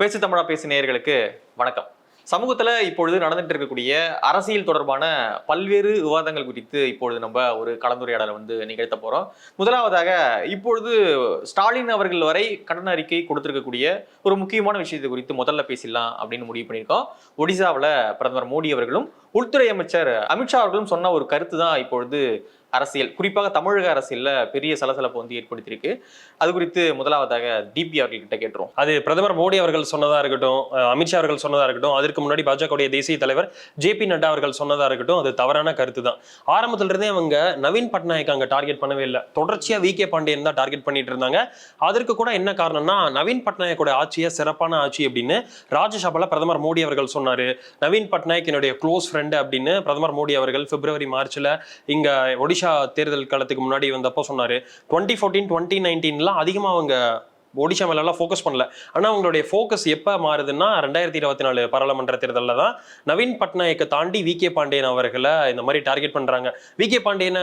பேசு தமிழா பேசு நேயர்களுக்கு வணக்கம். சமூகத்துல இப்பொழுது நடந்துட்டு இருக்கக்கூடிய அரசியல் தொடர்பான பல்வேறு விவாதங்கள் குறித்து இப்பொழுது நம்ம ஒரு கலந்துரையாடலை வந்து நிகழ்த்த போறோம். முதலாவதாக இப்பொழுது ஸ்டாலின் அவர்கள் வரை கடன் அறிக்கை கொடுத்திருக்கக்கூடிய ஒரு முக்கியமான விஷயத்தை குறித்து முதல்ல பேசிடலாம் அப்படின்னு முடிவு பண்ணியிருக்கோம். ஒடிசாவில் பிரதமர் மோடி அவர்களும் உள்துறை அமைச்சர் அமித்ஷா அவர்களும் சொன்ன ஒரு கருத்து தான் இப்பொழுது அரசியல் குறிப்பாக தமிழக அரசியல்ல பெரிய சலசலப்பு வந்து ஏற்படுத்தியிருக்கு. அது குறித்து முதலாவதாக டிபி அவர்கள்கிட்ட கேட்டுரும் அது பிரதமர் மோடி அவர்கள் சொன்னதா இருக்கட்டும் அமித்ஷா அவர்கள் சொன்னதா இருக்கட்டும் அதற்கு முன்னாடி பாஜகவுடைய தேசிய தலைவர் ஜே பி நட்டா அவர்கள் சொன்னதா இருக்கட்டும் அது தவறான கருத்து தான் ஆரம்பத்துல இருந்தே அவங்க நவீன் பட்நாயக் அங்க டார்கெட் பண்ணவே இல்லை. தொடர்ச்சியா வி கே பாண்டியன் தான் டார்கெட் பண்ணிட்டு இருந்தாங்க. அதற்கு கூட என்ன காரணம்னா நவீன் பட்நாயக்கோட ஆட்சியை சிறப்பான ஆட்சி அப்படின்னு ராஜ்யசபால பிரதமர் மோடி அவர்கள் சொன்னாரு. நவீன் பட்நாயக் என்னுடைய க்ளோஸ் ஃப்ரெண்டு அப்படின்னு பிரதமர் மோடி அவர்கள் பிப்ரவரி மார்ச்ல இங்க ஒடிஷா தேர்தல் காலத்துக்கு முன்னாடி வந்தப்போ சொன்னாரு. டுவெண்ட்டி ஃபோர்டீன் டுவெண்ட்டி நைன்டீன்லாம் அதிகமா அவங்க ஒடிஷா மேலெல்லாம் ஃபோக்கஸ் பண்ணல. ஆனால் அவங்களுடைய ஃபோக்கஸ் எப்போ மாறுதுன்னா ரெண்டாயிரத்தி இருபத்தி நாலு பாராளுமன்ற தேர்தலில் தான் நவீன் பட்நாயக்கை தாண்டி வி கே பாண்டியன் அவர்களை இந்த மாதிரி டார்கெட் பண்ணுறாங்க வி கே பாண்டியனை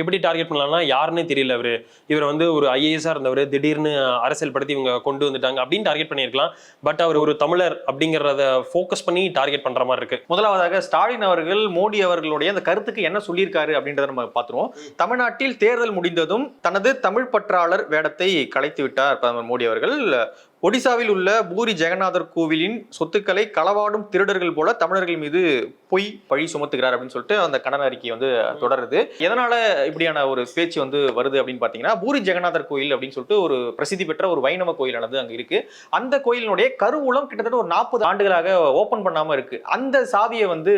எப்படி டார்கெட் பண்ணலாம்னா யாருன்னே தெரியல அவர். இவர் வந்து ஒரு ஐஏஎஸ்ஸாக இருந்தவர். திடீர்னு அரசியல் படுத்தி இவங்க கொண்டு வந்துட்டாங்க அப்படின்னு டார்கெட் பண்ணியிருக்கலாம். பட் அவர் ஒரு தமிழர் அப்படிங்கிறத ஃபோக்கஸ் பண்ணி டார்கெட் பண்ணுற மாதிரி இருக்கு. முதலாவதாக ஸ்டாலின் அவர்கள் மோடி அவர்களுடைய அந்த கருத்துக்கு என்ன சொல்லியிருக்காரு அப்படின்றத நம்ம பார்த்துருவோம். தமிழ்நாட்டில் தேர்தல் முடிந்ததும் தனது தமிழ் பற்றாளர் வேடத்தை கலைத்து விட்டார் பிரதமர் மோடி அவர்கள் ஒடிசாவில் உள்ள பூரி ஜெகநாதர் கோவிலின் சொத்துக்களை களவாடும் திருடர்கள் போல தமிழர்கள் மீது பொய் பழி சுமத்துகிறார் அப்படின்னு சொல்லிட்டு அந்த கடன் அறிக்கை வந்து தொடருது. எதனால இப்படியான ஒரு பேச்சு வந்து வருது அப்படின்னு பாத்தீங்கன்னா பூரி ஜெகநாதர் கோயில் அப்படின்னு சொல்லிட்டு ஒரு பிரசித்தி பெற்ற ஒரு வைணவ கோயிலானது அங்க இருக்கு. அந்த கோயிலினுடைய கருவூலம் கிட்டத்தட்ட ஒரு நாற்பது ஆண்டுகளாக ஓபன் பண்ணாம இருக்கு. அந்த சாவியை வந்து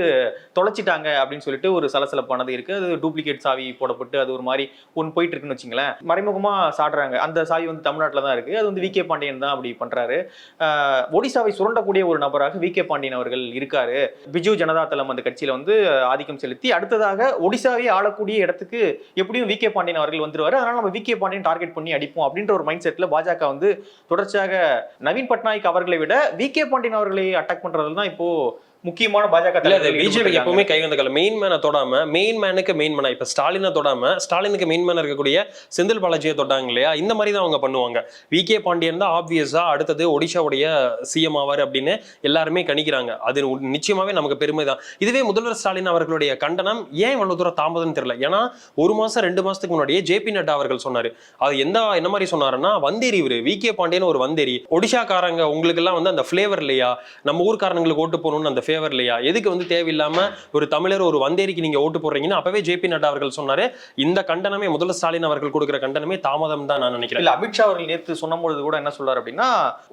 தொலைச்சிட்டாங்க அப்படின்னு சொல்லிட்டு ஒரு சலசலப்பானது இருக்கு. அது டூப்ளிகேட் சாவி போடப்பட்டு அது ஒரு மாதிரி ஒன்று போயிட்டு இருக்குன்னு வச்சுங்களேன். மறைமுகமா சாடுறாங்க. அந்த சாவி வந்து தமிழ்நாட்டில் தான் இருக்கு. அது வந்து வி கே பாண்டியன் தான் அப்படி பண்றாரு. ஒடிசாவை சுரண்டக்கூடிய ஒரு நபராக வி கே பாண்டியன் அவர்கள் இருக்காரு. பிஜு ஜனதா தளம் அந்த கட்சியில வந்து ஆதிக்கம் செலுத்தி அடுத்ததாக ஒடிசாவே ஆளக்கூடிய இடத்துக்கு எப்படியும் வி கே பாண்டியன் அவர்கள் வந்துருவாரு. அதனால நம்ம வி கே பாண்டியன் டார்கெட் பண்ணி அடிப்போம் அப்படின்ற ஒரு மைண்ட் செட்ல பாஜக வந்து தொடர்ச்சியாக நவீன் பட்நாயக் அவர்களை விட வி கே பாண்டியன் அவர்களை அட்டாக் பண்றதுல தான் இப்போ முக்கியமான பாஜக பிஜேபி. எப்பவுமே கை வந்த காலம் மெயின் மேனை தொடாம மெயின் மேனுக்கு மெயின் மேனா இப்ப ஸ்டாலினை தொடாம ஸ்டாலினுக்கு மெயின் மேன் இருக்கக்கூடிய செந்தில் பாலாஜியை தொட்டாங்க இல்லையா? இந்த மாதிரி தான் அவங்க பண்ணுவாங்க. வி கே பாண்டியன் தான் ஆப்வியஸா அடுத்தது ஒடிஷாவுடைய சிஎம் ஆவார் அப்படின்னு எல்லாருமே கணிக்கிறாங்க. அது நிச்சயமாவே நமக்கு பெருமை தான். இதுவே முதல்வர் ஸ்டாலின் அவர்களுடைய கண்டனம் ஏன் இவ்வளவு தூரம் தாமதம்னு தெரியல. ஏன்னா ஒரு மாசம் ரெண்டு மாசத்துக்கு முன்னாடியே ஜே பி நட்டா அவர்கள் சொன்னாரு. அது எந்த என்ன மாதிரி சொன்னாருன்னா வந்தேரி இவரு வி கே பாண்டியன் ஒரு வந்தேரி. ஒடிஷாக்காரங்க உங்களுக்கு எல்லாம் வந்து அந்த ஃபிளேவர் இல்லையா? நம்ம ஊர்க்காரங்களுக்கு ஓட்டு போகணும்னு அந்த ஃபேவர் இல்லையா எதுக்கு வந்து தேவையில்லாம ஒரு தமிழர் ஒரு வந்தேரிக்கு நீங்க ஓட்டு போடுறீங்கன்னு அப்பவே ஜே பி நட்டா அவர்கள் சொன்னாரு. இந்த கண்டனமே முதல்ல ஸ்டாலின் அவர்கள் கொடுக்கிற கண்டனமே தாமதம் தான் நான் நினைக்கிறேன். இல்ல அமித்ஷா அவர்கள் நேத்து சொன்னபொழுது கூட என்ன சொல்றாரு அப்படின்னா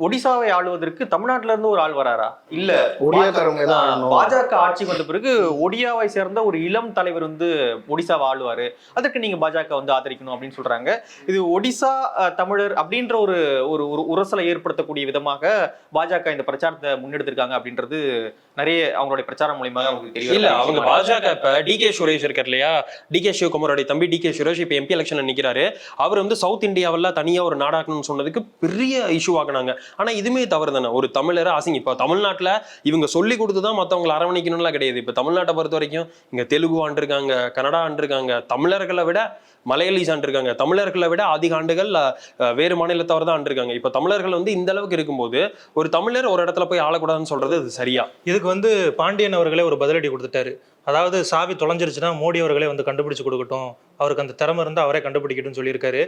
ஒடிசாவை ஆளுவதற்கு தமிழ்நாட்டுல இருந்து ஒரு ஆள் வராரா? இல்ல. பாஜக ஆட்சிக்கு வந்த பிறகு ஒடியாவை சேர்ந்த ஒரு இளம் தலைவர் வந்து ஒடிசாவை ஆளுவாரு. அதற்கு நீங்க பாஜக வந்து ஆதரிக்கணும் அப்படின்னு சொல்றாங்க. இது ஒடிசா அஹ், தமிழர் அப்படின்ற ஒரு ஒரு ஒரு உரசலை ஏற்படுத்தக்கூடிய விதமாக பாஜக இந்த பிரச்சாரத்தை முன்னெடுத்திருக்காங்க அப்படின்றது நிறைய அவங்களுடைய பிரச்சாரம் மூலியமாக அவங்களுக்கு தெரியும் இல்ல அவங்க பாஜக இப்ப டி கே சுரேஷ் இருக்கார் இல்லையா? டி கே சிவகுமாரோட தம்பி டி கே சுரேஷ் இப்ப எம்பி எலெக்ஷன்ல நிக்கிறாரு. அவர் வந்து சவுத் இந்தியாவில் தனியா ஒரு நாடாக்கணும்னு சொன்னதுக்கு பெரிய இஷ்யூ ஆகினாங்க ஆனா இதுமே தவறு தானே. ஒரு தமிழரை அசிங்க இப்ப தமிழ்நாட்டுல இவங்க சொல்லி கொடுத்து தான் மத்தவங்களை அரவணைக்கணும்லாம் கிடையாது. இப்ப தமிழ்நாட்டை பொறுத்த வரைக்கும் இங்க தெலுங்கு ஆண்டிருக்காங்க கன்னடா ஆண்டிருக்காங்க. தமிழர்களை விட மலையாளிஸ் ஆண்டிருக்காங்க தமிழர்களை விட அதிக ஆண்டுகள் வேறு மாநிலத்தவர் தான் ஆண்டிருக்காங்க இப்போ தமிழர்கள் வந்து இந்த அளவுக்கு இருக்கும்போது ஒரு தமிழர் ஒரு இடத்துல போய் ஆளக்கூடாதுன்னு சொல்றது அது சரியா? இதுக்கு வந்து பாண்டியன் அவர்களே ஒரு பதிலடி கொடுத்துட்டாரு. அதாவது சாவி தொலைஞ்சிருச்சுன்னா மோடி அவர்களே வந்து கண்டுபிடிச்சு கொடுக்கட்டும். அவருக்கு அந்த திறமை இருந்தால் அவரே கண்டுபிடிக்கட்டும்னு சொல்லியிருக்காரு.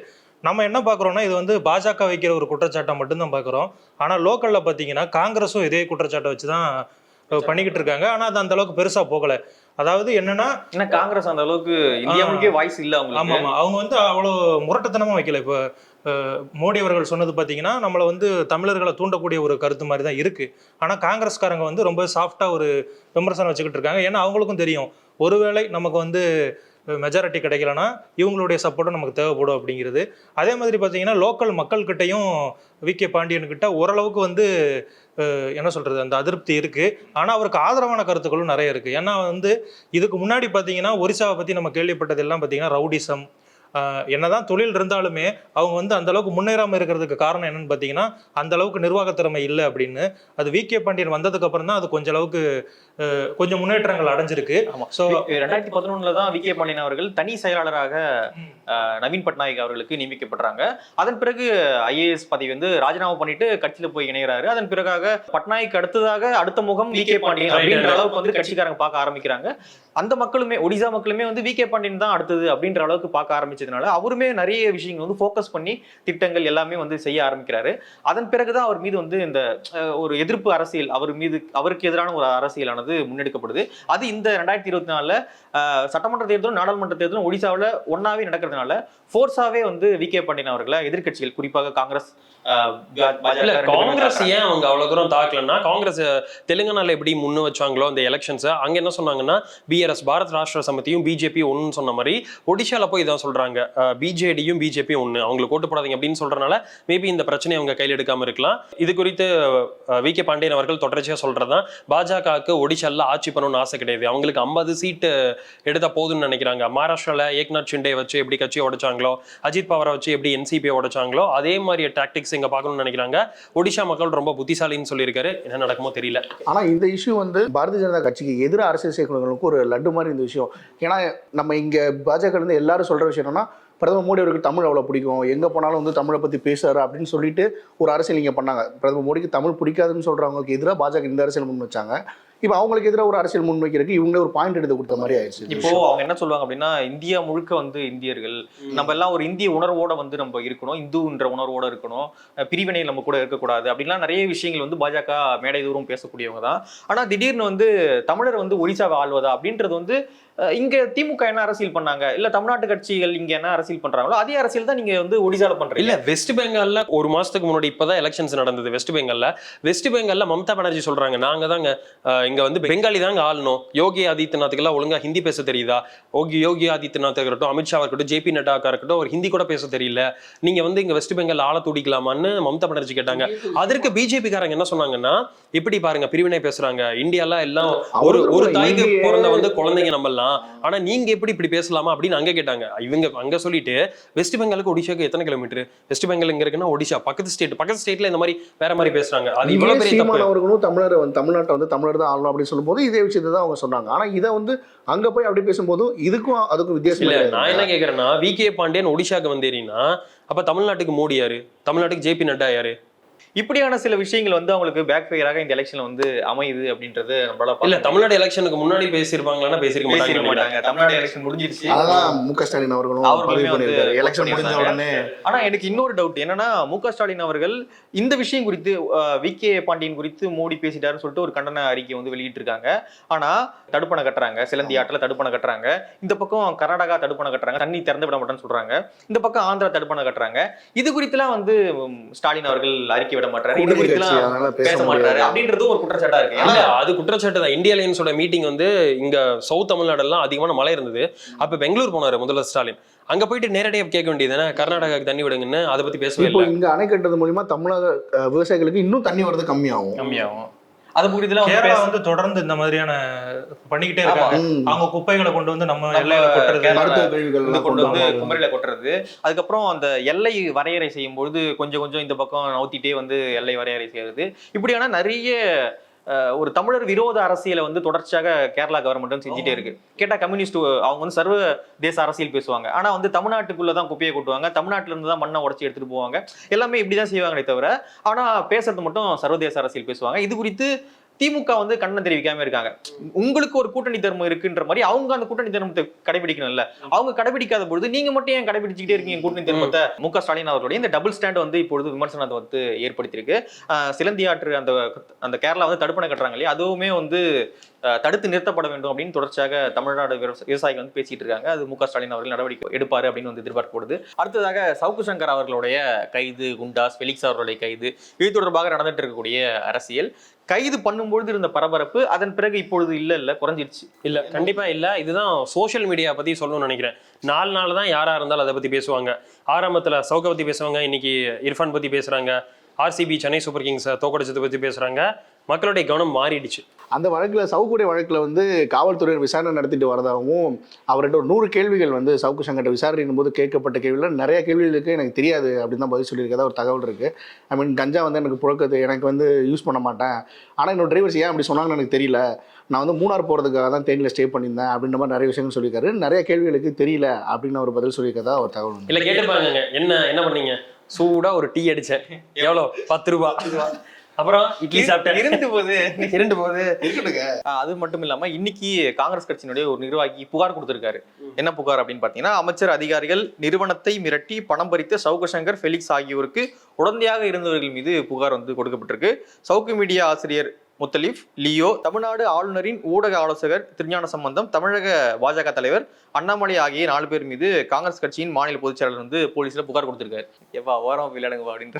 நம்ம என்ன பார்க்குறோம்னா இது வந்து பாஜக வைக்கிற ஒரு குற்றச்சாட்டை மட்டும்தான் பார்க்குறோம். ஆனால் லோக்கலில் பார்த்தீங்கன்னா காங்கிரஸும் இதே குற்றச்சாட்டை வச்சு தான் பண்ணிக்கிட்டு இருக்காங்க. ஆனால் அது அந்த அளவுக்கு பெருசாக போகலை. அதாவது என்னன்னா ஏன்னா காங்கிரஸ் அந்த அளவுக்கு இந்தியா ஆ. முழுக்கே வாய்ஸ் இல்ல ஆமா அவங்களுக்கு. ஆமா அவங்க வந்து அவ்வளோ முரட்டத்தனமா வைக்கல. இப்போ மோடி அவர்கள் சொன்னது பார்த்தீங்கன்னா நம்மளை வந்து தமிழர்களை தூண்டக்கூடிய ஒரு கருத்து மாதிரி தான் இருக்கு. ஆனா காங்கிரஸ்காரங்க வந்து ரொம்ப சாஃப்டா ஒரு விமர்சனம் வச்சுக்கிட்டு இருக்காங்க. ஏன்னா அவங்களுக்கும் தெரியும். ஒருவேளை நமக்கு வந்து மெஜாரிட்டி கிடைக்கலனா இவங்களுடைய சப்போர்ட்டும் நமக்கு தேவைப்படும் அப்படிங்கிறது. அதே மாதிரி பார்த்தீங்கன்னா லோக்கல் மக்கள்கிட்டையும் வி கே பாண்டியன்கிட்ட ஓரளவுக்கு வந்து என்ன சொல்கிறது அந்த அதிருப்தி இருக்குது ஆனால் அவருக்கு ஆதரவான கருத்துக்களும் நிறைய இருக்குது ஏன்னா வந்து இதுக்கு முன்னாடி பார்த்தீங்கன்னா ஒரிசாவை பற்றி நம்ம கேள்விப்பட்டது எல்லாம் பார்த்தீங்கன்னா ரவுடிசம் என்னதான் தொழில் இருந்தாலுமே அவங்க வந்து அந்த அளவுக்கு முன்னேறாமல் இருக்கிறதுக்கு காரணம் என்னன்னு பார்த்தீங்கன்னா அந்த அளவுக்கு நிர்வாகத் திறமை இல்லை அப்படின்னு. அது வி கே பாண்டியன் வந்ததுக்கு அப்புறம் தான் அது கொஞ்ச அளவுக்கு கொஞ்சம் முன்னேற்றங்கள் அடைஞ்சிருக்கு. ஆமா. ஸோ ரெண்டாயிரத்தி பதினொன்னுல தான் வி கே பாண்டியன் அவர்கள் தனி செயலாளராக நவீன் பட்நாயக் அவர்களுக்கு நியமிக்கப்படுறாங்க. அதன் பிறகு ஐஏஎஸ் பதவி வந்து ராஜினாமா பண்ணிட்டு கட்சியில போய் இணைகிறாரு அதன் பிறகாக பட்நாயக் அடுத்ததாக அடுத்த முகம் வி கே பாண்டியன் அப்படின்ற அளவுக்கு வந்து கட்சிக்காரங்க பார்க்க ஆரம்பிக்கிறாங்க. அந்த மக்களுமே ஒடிசா மக்களுமே வந்து வி கே பாண்டியன் தான் அடுத்தது அப்படின்ற அளவுக்கு பார்க்க ஆரம்பிச்சதுனால அவருமே நிறைய விஷயங்கள் வந்து ஃபோக்கஸ் பண்ணி திட்டங்கள் எல்லாமே வந்து செய்ய ஆரம்பிக்கிறாரு. அதன் பிறகுதான் அவர் மீது வந்து இந்த ஒரு எதிர்ப்பு அரசியல் அவர் மீது அவருக்கு எதிரான ஒரு அரசியலானது முன்னெடுக்கப்படுது. அது இந்த ரெண்டாயிரத்தி இருபத்தி நாலுல சட்டமன்ற தேர்தலும் நாடாளுமன்ற தேர்தலும் ஒடிசாவில் ஒன்னாவே நடக்கிறதுனால ஃபோர்ஸாவே வந்து வி கே பாண்டியன் அவர்களை எதிர்க்கட்சிகள் குறிப்பாக காங்கிரஸ் காங்கிரஸ். ஏன் அவங்க அவ்வளவு தூரம் தாக்கலன்னா காங்கிரஸ் தெலுங்கானால எப்படி முன்னு வச்சாங்களோ அந்த எலெக்ஷன்ஸ் அங்க என்ன சொன்னாங்கன்னா பிஆர்எஸ் பாரத் ராஷ்டிர சமிதியும் பிஜேபி ஒன்னு சொன்ன மாதிரி ஒடிஷால போய் இதான் சொல்றாங்க. பிஜேடியும் பிஜேபி ஒன்னு அவங்களுக்கு ஓட்டு போடாதீங்க அப்படின்னு சொல்றதுனால மேபி இந்த பிரச்சனையை அவங்க கையில் எடுக்காம இருக்கலாம். இது குறித்து வி கே பாண்டியன் அவர்கள் தொடர்ச்சியா சொல்றதுதான். பாஜகவுக்கு ஒடிஷால ஆட்சி பண்ணணும்னு ஆசை கிடையாது. அவங்களுக்கு ஐம்பது சீட்டு எடுத்தா போதும்னு நினைக்கிறாங்க. மகாராஷ்டிரால ஏக்நாத் ஷிண்டே வச்சு எப்படி கட்சியை உடைச்சாங்களோ அஜித் பவாரை வச்சு எப்படி என்சிபியை உடைச்சாங்களோ அதே மாதிரி டாக்டிக்ஸ் இங்க பார்க்கணும்னு நினைக்கிறாங்க. ஒடிஷா மக்கள் ரொம்ப புத்திசாலின்னு சொல்லியிருக்காரு. என்ன நடக்குமோ தெரியல. ஆனா இந்த இஷ்யூ வந்து பாரதிய ஜனதா கட்சிக்கு எதிராக அரசியல் சேர்க்கணுங்களுக்கு ஒரு லட்டு மாதிரி இந்த விஷயம். ஏன்னா நம்ம இங்க பாஜக இருந்து எல்லாரும் சொல்ற விஷயம் என்னன்னா பிரதமர் மோடி அவருக்கு தமிழ் அவ்வளோ பிடிக்கும். எங்கே போனாலும் வந்து தமிழை பற்றி பேசுறாரு அப்படின்னு சொல்லிட்டு ஒரு அரசியல் இங்கே பண்ணாங்க. பிரதமர் மோடிக்கு தமிழ் பிடிக்காதுன்னு சொல்றவங்களுக்கு எதிராக பாஜக இந்த அரசியல் முன் வச்சாங்க. இப்போ அவங்களுக்கு எதிராக ஒரு அரசியல் முன் வைக்கிறதுக்கு இவங்களே ஒரு பாயிண்ட் எடுத்து கொடுத்த மாதிரி ஆயிடுச்சு இப்போ. அவங்க என்ன சொல்லுவாங்க அப்படின்னா இந்தியா முழுக்க வந்து இந்தியர்கள் நம்ம எல்லாம் ஒரு இந்திய உணர்வோட வந்து நம்ம இருக்கணும். இந்துன்ற உணர்வோட இருக்கணும். பிரிவினை நம்ம கூட இருக்கக்கூடாது. அப்படின்லாம் நிறைய விஷயங்கள் வந்து பாஜக மேடை தூரம் பேசக்கூடியவங்க தான். ஆனா திடீர்னு வந்து தமிழர் வந்து ஒடிசாவை ஆள்வதா அப்படின்றது வந்து இங்க திமுக என்ன அரசியல் பண்ணாங்க? இல்ல தமிழ்நாட்டு கட்சிகள் இங்க என்ன அரசியல் பண்றாங்களோ அதே அரசியல் தான் நீங்க வந்து ஒடிசால பண்றீங்க. இல்ல வெஸ்ட் பெங்கால்ல ஒரு மாசத்துக்கு முன்னாடி இப்பதான் எலெக்ஷன்ஸ் நடந்தது வெஸ்ட் பெங்கால்ல வெஸ்ட் பெங்கால்ல மம்தா பானர்ஜி சொல்றாங்க நாங்க தாங்க இங்க வந்து பெங்காலி தாங்க ஆளணும். யோகி ஆதித்யநாத்துக்கு எல்லாம் ஒழுங்கா ஹிந்தி பேச தெரியுதா? யோகி யோகி ஆதித்யநாத் இருக்கட்டும் அமித்ஷா இருக்கட்டும் ஜேபி நட்டாக்கா இருக்கட்டும் ஒரு ஹிந்தி கூட பேச தெரியல. நீங்க வந்து இங்க வெஸ்ட் பெங்கால் ஆள துடிக்கலாமான்னு மம்தா பானர்ஜி கேட்டாங்க. அதற்கு பிஜேபி காரங்க என்ன சொன்னாங்கன்னா இப்படி பாருங்க பிரிவினை பேசுறாங்க. இந்தியால எல்லாம் ஒரு ஒரு தாய்க்கு பிறந்த வந்து குழந்தைங்க நம்பலாம் ஆனா நீங்க எப்படி இப்படி பேசலாமா அப்படின்னு அங்க கேட்டாங்க. இவங்க அங்க சொல்லிட்டு வெஸ்ட் பெங்காலுக்கு ஒடிஷாக்கு எத்தனை கிலோமீட்டர்? வெஸ்ட் பெங்கால் எங்க இருக்குன்னா ஒடிஷா பக்கத்து ஸ்டேட் பக்கத்து ஸ்டேட்ல இந்த மாதிரி வேற மாதிரி பேசுறாங்க. அது இவ்வளவு பெரிய தப்பு. தமிழர் வந்து தமிழ்நாட்டை வந்து தமிழர் தான் ஆளணும் அப்படின்னு சொல்லும்போது இதே விஷயத்தை தான் அவங்க சொன்னாங்க. ஆனா இதை வந்து அங்க போய் அப்படி பேசும்போது இதுக்கும் அதுக்கும் வித்தியாசம் இல்ல. நான் என்ன கேக்குறேன்னா வி கே பாண்டியன் ஒடிஷாக்கு வந்தேரினா அப்ப தமிழ்நாட்டுக்கு மோடி யாரு? தமிழ்நாட்டுக்கு ஜேபி நட்டா யாரு? இப்படியான சில விஷயங்கள் வந்து அவங்களுக்கு பேக் ஃபயராக இந்த எலெக்ஷன்ல வந்து அமையுது அப்படின்றது நம்மளால இல்ல. தமிழ்நாடு எலெக்ஷனுக்கு முன்னாடி பேசியிருப்பாங்களா பேசியிருக்க மாட்டாங்க மாட்டாங்க. தமிழ்நாடு எலெக்ஷன் முடிஞ்சிருச்சு. அதான் மு க ஸ்டாலின் அவர்களும் எலெக்ஷன் முடிஞ்ச உடனே. ஆனா எனக்கு இன்னொரு டவுட் என்னன்னா மு க ஸ்டாலின் அவர்கள் இந்த விஷயம் குறித்து வி. கே. பாண்டியன் குறித்து மோடி பேசிட்டாருன்னு சொல்லிட்டு ஒரு கண்டன அறிக்கை வந்து வெளியிட்டிருக்காங்க. ஆனா தடுப்பணை கட்டுறாங்க. சிலந்தி ஆட்டுல தடுப்பணை கட்டுறாங்க. இந்த பக்கம் கர்நாடகா தடுப்பணை கட்டுறாங்க. தண்ணி திறந்து விட மாட்டேன்னு சொல்றாங்க. இந்த பக்கம் ஆந்திரா தடுப்பணை கட்டுறாங்க. இது குறித்துலாம் வந்து ஸ்டாலின் அவர்கள் அறிக்கை விட மாட்டாரு இது குறித்துலாம் பேச மாட்டாரு அப்படின்றதும் ஒரு குற்றச்சாட்டா இருக்கு. இல்ல அது குற்றச்சாட்டு தான். இந்தியா லைன்ஸோட மீட்டிங் வந்து இங்க சவுத் தமிழ்நாடெல்லாம் அதிகமான மழை இருந்தது. அப்ப பெங்களூர் போனாரு முதல்ல ஸ்டாலின். அங்க போயிட்டு நேரடியா கேட்க வேண்டியது கர்நாடகாக்கு தண்ணி விடுங்கன்னு. அதை பத்தி பேசவே இல்லை. இங்க அணை கட்டுறது மூலியமா தமிழக விவசாயிகளுக்கு இன்னும் தண்ணி வரது கம்மியாகும். கம்மியாகும். அது வந்து கேரளா வந்து தொடர்ந்து இந்த மாதிரியான பண்ணிக்கிட்டே இருக்காங்க. அவங்க குப்பைகளை கொண்டு வந்து நம்ம எல்லையில கொட்டுறது கொண்டு வந்து குமரியில கொட்டுறது. அதுக்கப்புறம் அந்த எல்லை வரையறை செய்யும் பொழுது கொஞ்சம் கொஞ்சம் இந்த பக்கம் நவுத்திட்டே வந்து எல்லை வரையறை செய்யறது. இப்படியான நிறைய ஒரு தமிழர் விரோத அரசியலை வந்து தொடர்ச்சியாக கேரளா கவர்மெண்ட் வந்து செஞ்சுட்டே இருக்கு. கேட்டா கம்யூனிஸ்ட் அவங்க வந்து சர்வ தேச அரசியல் பேசுவாங்க. ஆனா வந்து தமிழ்நாட்டுக்குள்ள தான் குப்பையை கொட்டுவாங்க. தமிழ்நாட்டுல இருந்து தான் மண்ணை உடச்சி எடுத்துட்டு போவாங்க. எல்லாமே இப்படிதான் செய்வாங்களே தவிர ஆனா பேசுறது மட்டும் சர்வதேச அரசியல் பேசுவாங்க. இது குறித்து திமுக வந்து கண்ணன் தெரிவிக்காம இருக்காங்க. உங்களுக்கு ஒரு கூட்டணி தர்மம் இருக்குன்ற மாதிரி அவங்க அந்த கூட்டணி தர்மத்தை கடைபிடிக்கணும்ல. அவங்க கடைபிடிக்காத பொழுது நீங்க மட்டும் ஏன் கடைபிடிச்சுக்கிட்டே இருக்கீங்க கூட்டணி தர்மத்தை? மு க. ஸ்டாலின் அவர்களுடைய இந்த டபுள் ஸ்டாண்ட் வந்து இப்பொழுது விமர்சனத்தை வந்து ஏற்படுத்தியிருக்கு. சிலந்தியாற்று சிலந்தி ஆற்று அந்த அந்த கேரளா வந்து தடுப்பணை கட்டுறாங்க இல்லையா? அதுவுமே வந்து தடுத்து நிறுத்தப்பட வேண்டும் அப்படின்னு தொடர்ச்சியாக தமிழ்நாடு விவசாயிகள் வந்து பேசிட்டு இருக்காங்க. அது மு ஸ்டாலின் அவர்கள் நடவடிக்கை எடுப்பார் அப்படின்னு வந்து எதிர்பார்க்கப்படுது. அடுத்ததாக சவுக்கு சங்கர் அவர்களுடைய கைது குண்டாஸ் ஃபெலிக்ஸ் அவர்களுடைய கைது இது தொடர்பாக நடந்துட்டு இருக்கக்கூடிய அரசியல். கைது பண்ணும்பொழுது இருந்த பரபரப்பு அதன் பிறகு இப்பொழுது இல்லை இல்லை குறைஞ்சிருச்சு. இல்லை கண்டிப்பாக இல்லை. இதுதான் சோஷியல் மீடியா பற்றி சொல்லணும்னு நினைக்கிறேன். நாலு நாள் தான் யாராக இருந்தாலும் அதை பற்றி பேசுவாங்க. ஆரம்பத்தில் சவுக்க பற்றி பேசுவாங்க இன்னைக்கு இர்ஃபான் பற்றி பேசுகிறாங்க ஆர்சிபி சென்னை சூப்பர் கிங்ஸை தோக்கடிச்சதை பற்றி பேசுகிறாங்க மக்களுடைய கவனம் மாறிடுச்சு. அந்த வழக்குல சவுக்குடைய வழக்குல வந்து காவல்துறையினர் விசாரணை நடத்திட்டு வரதாகவும் அவர்கிட்ட ஒரு நூறு கேள்விகள் வந்து சவுக்கு சங்கர்ட்ட விசாரணையின் போது கேட்கப்பட்ட கேள்விகள். நிறைய கேள்விகளுக்கு எனக்கு தெரியாது அப்படின்னு தான் பதில் சொல்லியிருக்கதா ஒரு தகவல் இருக்கு. ஐ மீன் கஞ்சா வந்து எனக்கு புழக்கத்து எனக்கு வந்து யூஸ் பண்ண மாட்டேன். ஆனால் என்னோட டிரைவர்ஸ் ஏன் அப்படி சொன்னாங்கன்னு எனக்கு தெரியல. நான் வந்து மூணார் போகிறதுக்காக தான் தேனியில் ஸ்டே பண்ணியிருந்தேன் அப்படின்ற மாதிரி நிறைய விஷயங்கள் சொல்லியிருக்காரு. நிறைய கேள்விகளுக்கு தெரியல அப்படின்னு அவர் பதில் சொல்லியிருக்கதா ஒரு தகவல் இல்ல கேட்டுப்பாங்க என்ன என்ன பண்ணீங்க? சூடா ஒரு டீ அடிச்சேன். எவ்வளோ? பத்து ரூபா. அப்புறம் இட்லி சாப்பிட்டேன் இருந்து போகுது இரண்டு போகுது ஆஹ் அது மட்டும் இல்லாம இன்னைக்கு காங்கிரஸ் கட்சியினுடைய ஒரு நிர்வாகி புகார் கொடுத்திருக்காரு. என்ன புகார் அப்படின்னு பாத்தீங்கன்னா அமைச்சர் அதிகாரிகள் நிறுவனத்தை மிரட்டி பணம் பறித்த சவுக்கு சங்கர் ஃபெலிக்ஸ் ஆகியோருக்கு உடந்தையாக இருந்தவர்கள் மீது புகார் வந்து கொடுக்கப்பட்டிருக்கு. சவுக்கு மீடியா ஆசிரியர் முத்தலீப் லியோ தமிழ்நாடு ஆளுநரின் ஊடக ஆலோசகர் திருஞான சம்பந்தம் தமிழக பாஜக தலைவர் அண்ணாமலை ஆகிய நாலு பேர் மீது காங்கிரஸ் கட்சியின் மாநில பொதுச் செயலாளர் வந்து போலீஸ்ல புகார் கொடுத்திருக்காரு. எப்பா ஓரம் விளையாடுங்க அப்படின்ற